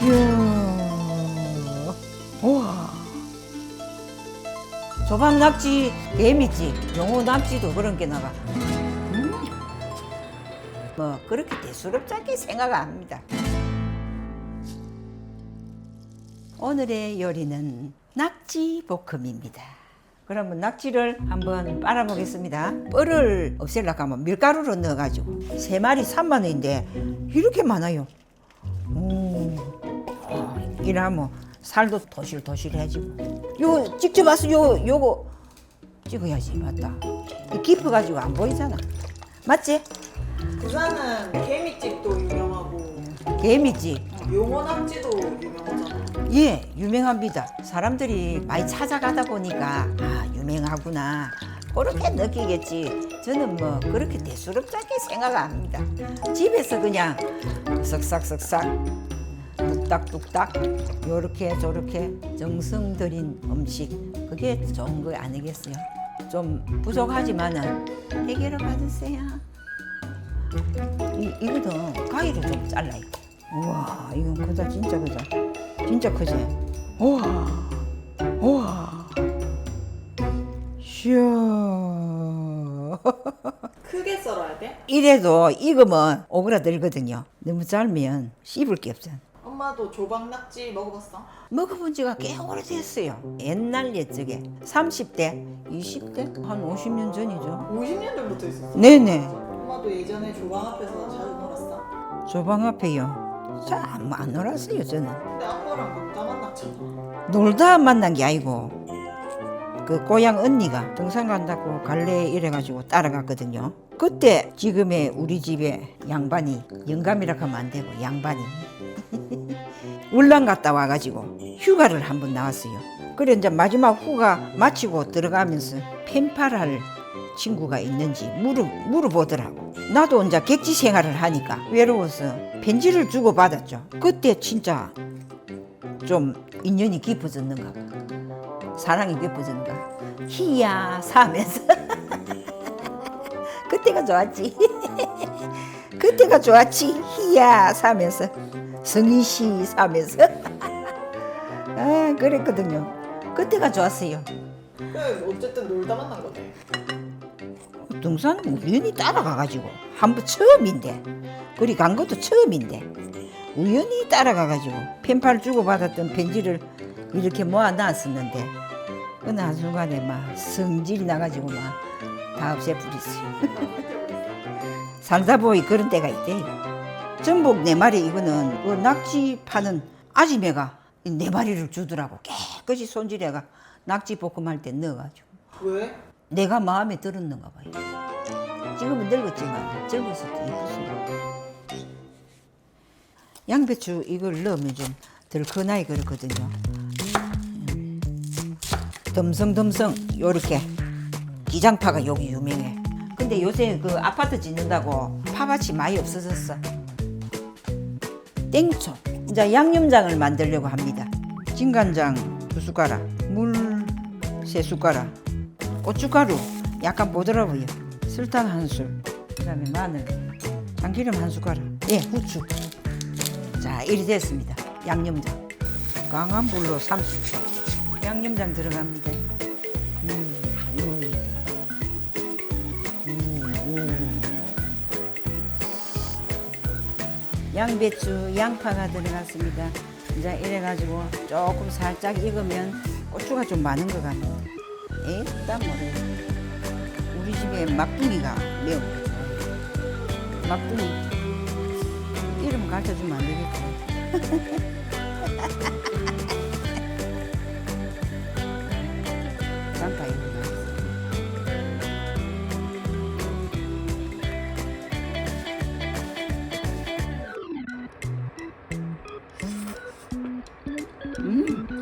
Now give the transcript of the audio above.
이야. 우와. 조밥 낙지 개미지 용어 낙지도 그런 게 나가. 음. 뭐 그렇게 대수롭지 생각 안 합니다. 오늘의 요리는 낙지 볶음입니다. 그러면 낙지를 한번 빨아보겠습니다. 뻘을 없애려고 하면 밀가루로 넣어가지고 세 마리 3만 원인데 이렇게 많아요. 오, 어, 이러면 살도 도실도실해지고. 요 직접 와서 요 요거 찍어야지 맞다. 이 깊어가지고 안 보이잖아. 맞지? 부산은 개미집도 유명하고 개미지. 용어낙지도 유명하잖아. 예, 유명합니다. 사람들이 많이 찾아가다 보니까 아 유명하구나. 그렇게 느끼겠지. 저는 뭐 그렇게 대수롭게 생각 안 합니다. 집에서 그냥 쓱싹쓱싹 뚝딱뚝딱 요렇게 저렇게 정성 들인 음식 그게 좋은 거 아니겠어요? 좀 부족하지만은 해결을 받으세요. 이, 이거는 가위로 좀 잘라요. 우와, 이건 크다, 진짜 크다. 진짜 크지? 우와, 우와. 이야. 크게 썰어야 돼? 이래도 익으면 오그라들거든요. 너무 짧으면 씹을 게 없잖아. 엄마도 조박낙지 먹어봤어? 먹어본 지가 꽤 오래됐어요. 옛날 옛적에 30대, 20대, 한 50년 전이죠. 50년 전부터 있었어. 네네. 엄마도 예전에 조방 앞에서 자주 놀았어. 조방 앞에요. 잘안 놀았어요, 저는. 근데 아빠랑 놀다 만났잖아. 놀다 만난 게 아니고 그 고향 언니가 등산 간다고 갈래 이래가지고 따라갔거든요. 그때 지금의 우리 집에 양반이 영감이라 하면 안 되고 양반이 울란 갔다 와가지고 휴가를 한 번 나왔어요. 그래 이제 마지막 휴가 마치고 들어가면서 펜팔할 친구가 있는지 물어 물어보더라고. 나도 이제 객지 생활을 하니까 외로워서 편지를 주고 받았죠. 그때 진짜 좀 인연이 깊어졌는가 봐. 사랑이 깊어졌는가. 희야 사면서 그때가 좋았지. 그때가 좋았지. 희야 사면서 성희씨 사면서 아 그랬거든요. 그때가 좋았어요. 그래 어쨌든 놀다 만난 거지. 등산 우연히 따라가가지고 한 번 처음인데 그리 간 것도 처음인데 우연히 따라가가지고 펜팔 주고 받았던 편지를 이렇게 모아놨었는데 어느 한순간에 막 성질이 나가지고 막 다 없애버렸어요. 보니 그런 때가 있대. 전복 네 마리 이거는 그 낙지 파는 아지매가 이네 마리를 주더라고 깨끗이 손질해가 낙지 볶음할 때 넣어가지고. 왜? 내가 마음에 들었는가 봐요. 지금은 늙었지만 젊었을 때 이뻤어요. 양배추 이걸 넣으면 좀 덜큰하게 그렇거든요. 음. 덤성덤성 요렇게 기장파가 여기 유명해. 근데 요새 그 아파트 짓는다고 파밭이 많이 없어졌어. 땡초. 이제 양념장을 만들려고 합니다. 진간장 두 숟가락, 물 세 숟가락, 고춧가루 약간 보드라고요. 설탕 한 술, 그 다음에 마늘, 참기름 한 숟가락, 예 후추. 자 이리 됐습니다. 양념장 강한 불로 30초. 양념장 들어갑니다. 양배추, 양파가 들어갔습니다. 이제 이래가지고 조금 살짝 익으면 고추가 좀 많은 것 같아요. 일단 뭐래. 우리 집에 막둥이가 매운 거죠. 막둥이. 이름 가르쳐 주면 안 되겠다. 양파입니다. 嗯。